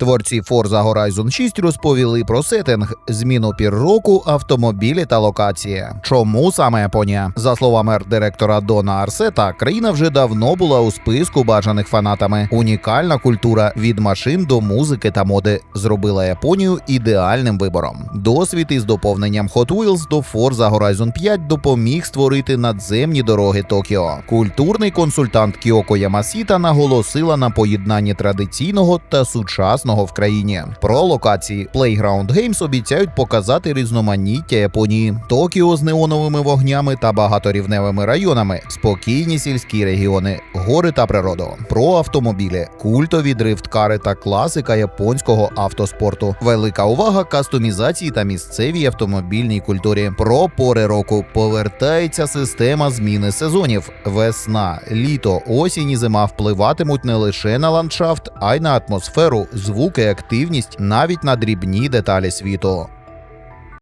Творці Forza Horizon 6 розповіли про сеттинг, зміну пір року, автомобілі та локації. Чому саме Японія? За словами арт-директора Дона Арсета, країна вже давно була у списку бажаних фанатами. Унікальна культура від машин до музики та моди зробила Японію ідеальним вибором. Досвід із доповненням Hot Wheels до Forza Horizon 5 допоміг створити надземні дороги Токіо. Культурний консультант Кіоко Ямасіта наголосила на поєднанні традиційного та сучасного в країні. Про локації Playground Games обіцяють показати різноманіття Японії, Токіо з неоновими вогнями та багаторівневими районами, спокійні сільські регіони, гори та природу. Про автомобілі, культові дрифткари та класика японського автоспорту. Велика увага кастомізації та місцевій автомобільній культурі. Про пори року повертається система зміни сезонів. Весна, літо, осінь і зима впливатимуть не лише на ландшафт, а й на атмосферу, звуки, активність, навіть на дрібні деталі світу.